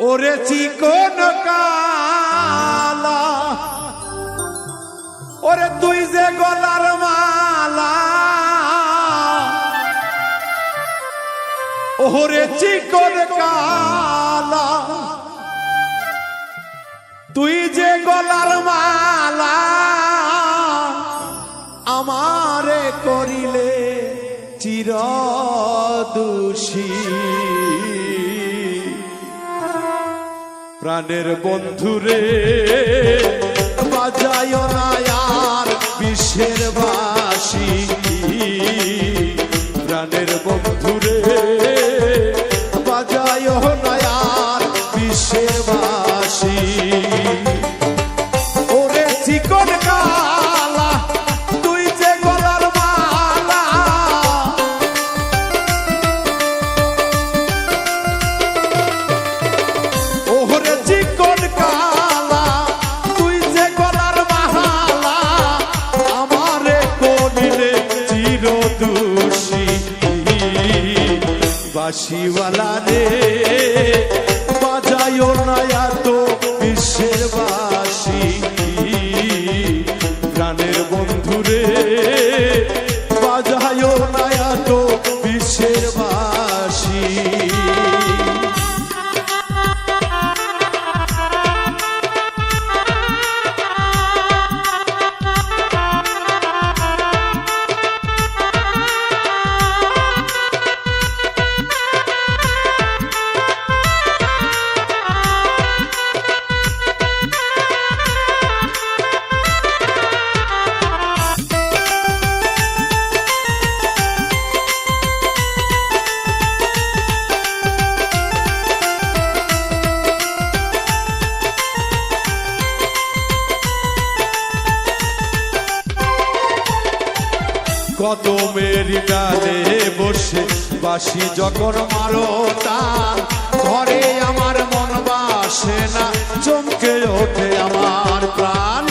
ওরে চিকন কালা। ওরে তুই যে গলার মালা। ওরে চিকন কালা। তুই যে গলার মালা আমারে করিলে চির দোষী প্রাণের বন্ধুরে বাজায় না আর বিশ্বের বাসী। প্রাণের বন্ধুরে দোষী। বাসিওয়ালা রে কদমের ডালে বসে বাসি যখন মারো টান ঘরে আমার মন বাসে না, চমকে ওঠে আমার প্রাণ।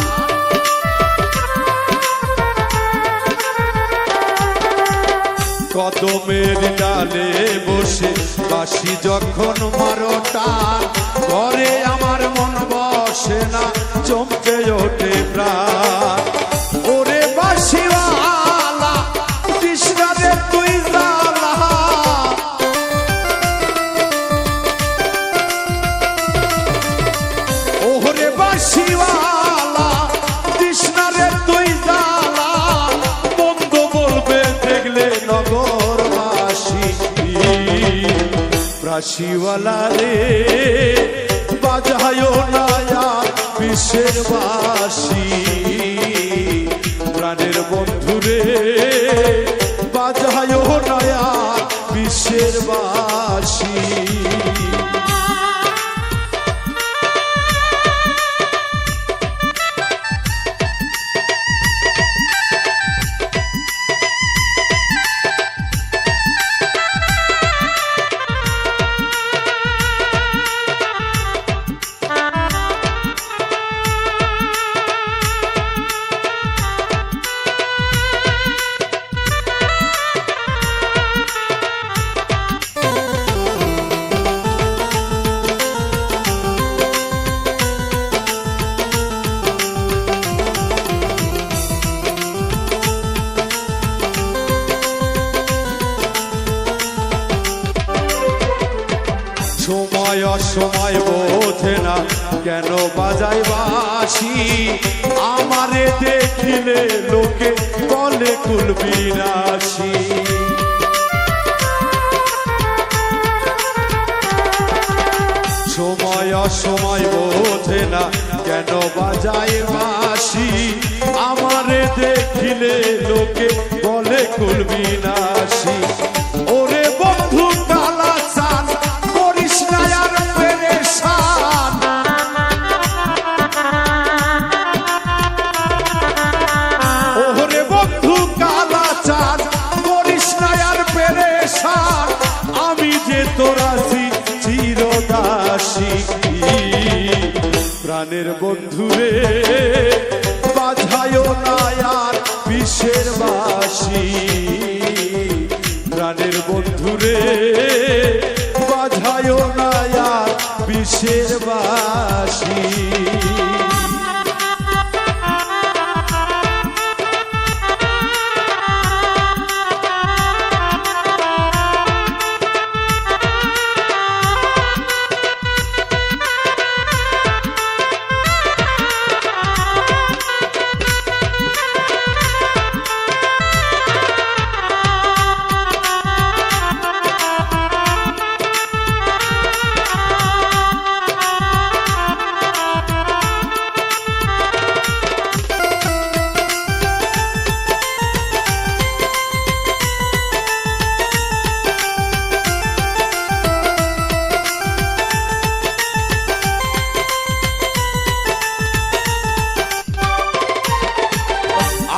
কদমের ডালে বসে বাসি যখন মারো টান ঘরে আমার মন বসে না, চমকে ওঠে বাসিওয়ালা কৃষ্ণারে তুই জালা দেখলে রে বাজায় বিশ্বের বাসী সময় অসময় বোঝে না। কেন বাজাই বাসি আমারে দেখিলে লোকে বলে কুলবিনাশী সময় অসময় বোঝে না। কেন বাজাই বাসি আমারে দেখিলে লোকে বলে কুলবিনাশী ওরে প্রাণের বন্ধুরে বাধায় নায়ার বিশ্বের বাসি। প্রাণের বন্ধুরে বাধায় নায়ার বিশ্বের বাসী।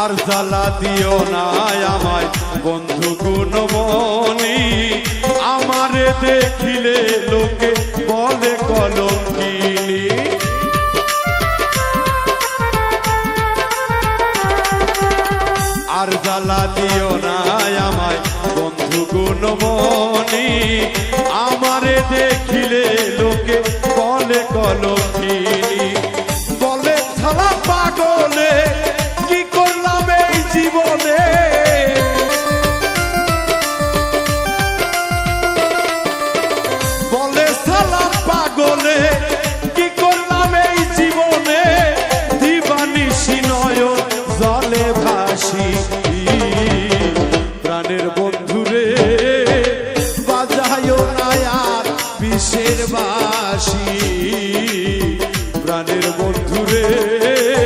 আর জ্বালা দিও না আমায়। বন্ধু গুণমণি আমারে দেখিলে লোকে বলে কলঙ্কিনী। আর জ্বালা দিও না আমায়। বন্ধু গুণমণি আমারে দেখিলে লোকে বলে কলঙ্কিনী। বলে ছালা প্রাণের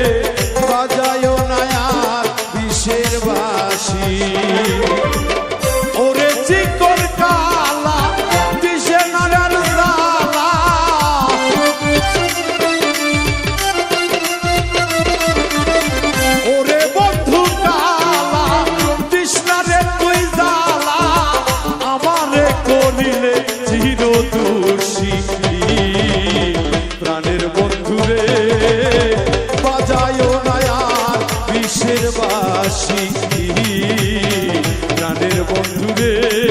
বিষের বাসি প্রাণের বন্ধুরে